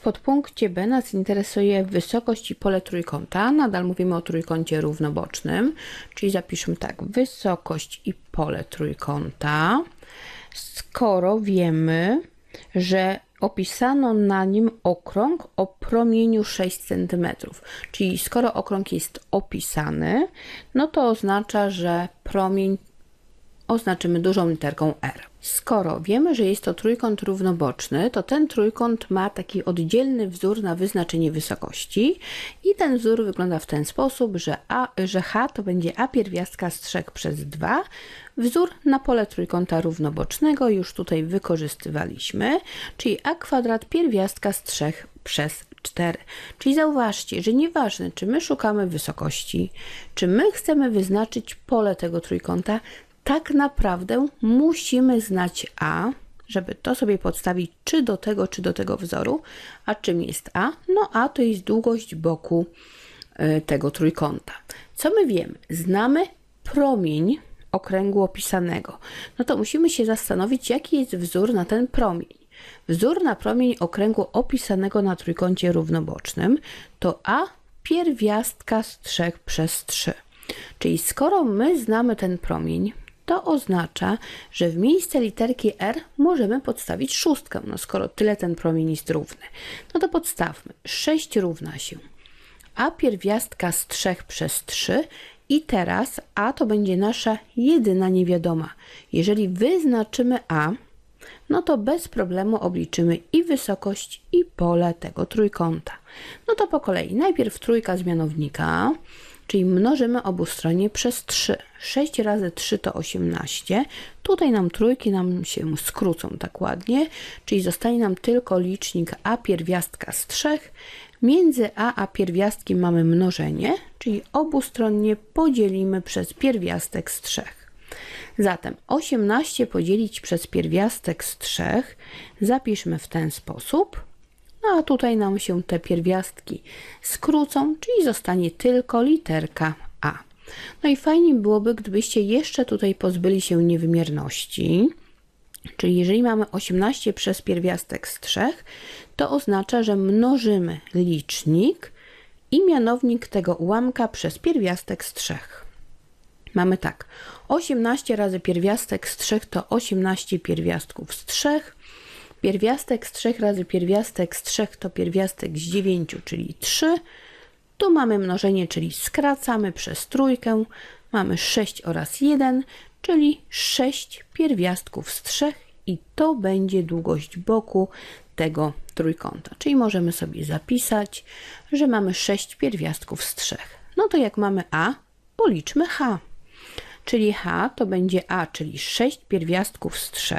podpunkcie B nas interesuje wysokość i pole trójkąta. Nadal mówimy o trójkącie równobocznym, czyli zapiszmy tak, wysokość i pole trójkąta. Skoro wiemy, że opisano na nim okrąg o promieniu 6 cm, czyli skoro okrąg jest opisany, no to oznacza, że promień oznaczymy dużą literką R. Skoro wiemy, że jest to trójkąt równoboczny, to ten trójkąt ma taki oddzielny wzór na wyznaczenie wysokości i ten wzór wygląda w ten sposób, że, a, że H to będzie A pierwiastka z 3 przez 2, wzór na pole trójkąta równobocznego już tutaj wykorzystywaliśmy, czyli A kwadrat pierwiastka z 3 przez 4. Czyli zauważcie, że nieważne, czy my szukamy wysokości, czy my chcemy wyznaczyć pole tego trójkąta, tak naprawdę musimy znać A, żeby to sobie podstawić czy do tego, czy do tego wzoru. A czym jest A? No A to jest długość boku e, tego trójkąta. Co my wiemy? Znamy promień okręgu opisanego. No to musimy się zastanowić, jaki jest wzór na ten promień. Wzór na promień okręgu opisanego na trójkącie równobocznym to A pierwiastka z 3 przez 3. Czyli skoro my znamy ten promień, to oznacza, że w miejsce literki R możemy podstawić szóstkę. No skoro tyle ten promień jest równy, no to podstawmy. 6 równa się a pierwiastka z 3 przez 3 i teraz a to będzie nasza jedyna niewiadoma. Jeżeli wyznaczymy a, no to bez problemu obliczymy i wysokość, i pole tego trójkąta. No to po kolei. Najpierw trójka z mianownika, czyli mnożymy obustronnie przez 3. 6 razy 3 to 18. Tutaj nam trójki nam się skrócą tak ładnie, czyli zostanie nam tylko licznik a pierwiastka z 3. Między a a pierwiastkiem mamy mnożenie, czyli obustronnie podzielimy przez pierwiastek z 3. Zatem 18 podzielić przez pierwiastek z 3 zapiszmy w ten sposób. No a tutaj nam się te pierwiastki skrócą, czyli zostanie tylko literka A. No i fajnie byłoby, gdybyście jeszcze tutaj pozbyli się niewymierności. Czyli jeżeli mamy 18 przez pierwiastek z 3, to oznacza, że mnożymy licznik i mianownik tego ułamka przez pierwiastek z 3. Mamy tak, 18 razy pierwiastek z 3 to 18 pierwiastków z 3, Pierwiastek z 3 razy pierwiastek z 3 to pierwiastek z 9, czyli 3. Tu mamy mnożenie, czyli skracamy przez trójkę. Mamy 6 oraz 1, czyli 6 pierwiastków z 3 i to będzie długość boku tego trójkąta. Czyli możemy sobie zapisać, że mamy 6 pierwiastków z 3. No to jak mamy A, policzmy H. Czyli H to będzie A, czyli 6 pierwiastków z 3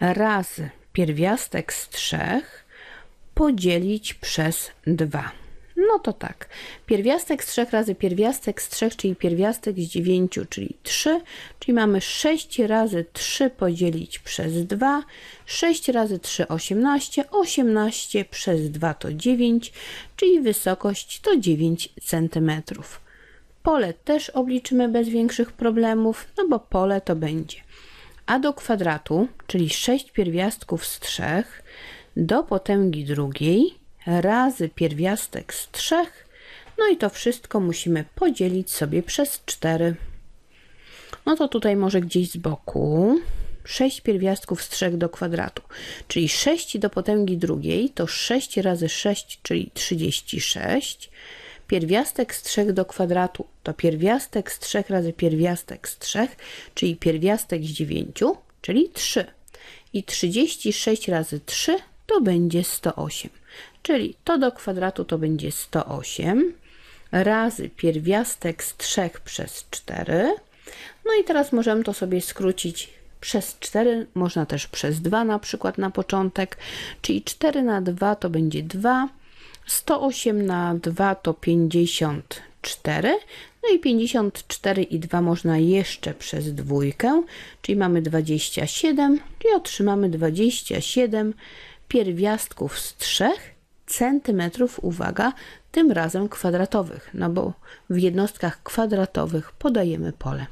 razy pierwiastek z 3 podzielić przez 2. No to tak. Pierwiastek z 3 razy pierwiastek z 3, czyli pierwiastek z 9, czyli 3, czyli mamy 6 razy 3 podzielić przez 2. 6 razy 3 18, 18 przez 2 to 9, czyli wysokość to 9 cm. Pole też obliczymy bez większych problemów, no bo pole to będzie a do kwadratu, czyli 6 pierwiastków z 3 do potęgi drugiej razy pierwiastek z 3. No i to wszystko musimy podzielić sobie przez 4. No to tutaj może gdzieś z boku 6 pierwiastków z 3 do kwadratu, czyli 6 do potęgi drugiej to 6 razy 6, czyli 36 Pierwiastek z 3 do kwadratu to pierwiastek z 3 razy pierwiastek z 3, czyli pierwiastek z 9, czyli 3. I 36 razy 3 to będzie 108. Czyli to do kwadratu to będzie 108 razy pierwiastek z 3 przez 4. No i teraz możemy to sobie skrócić przez 4, można też przez 2 na przykład na początek, czyli 4 na 2 to będzie 2 108 na 2 to 54. No i 54 i 2 można jeszcze przez dwójkę, czyli mamy 27, czyli otrzymamy 27 pierwiastków z 3 centymetrów, uwaga, tym razem kwadratowych, no bo w jednostkach kwadratowych podajemy pole.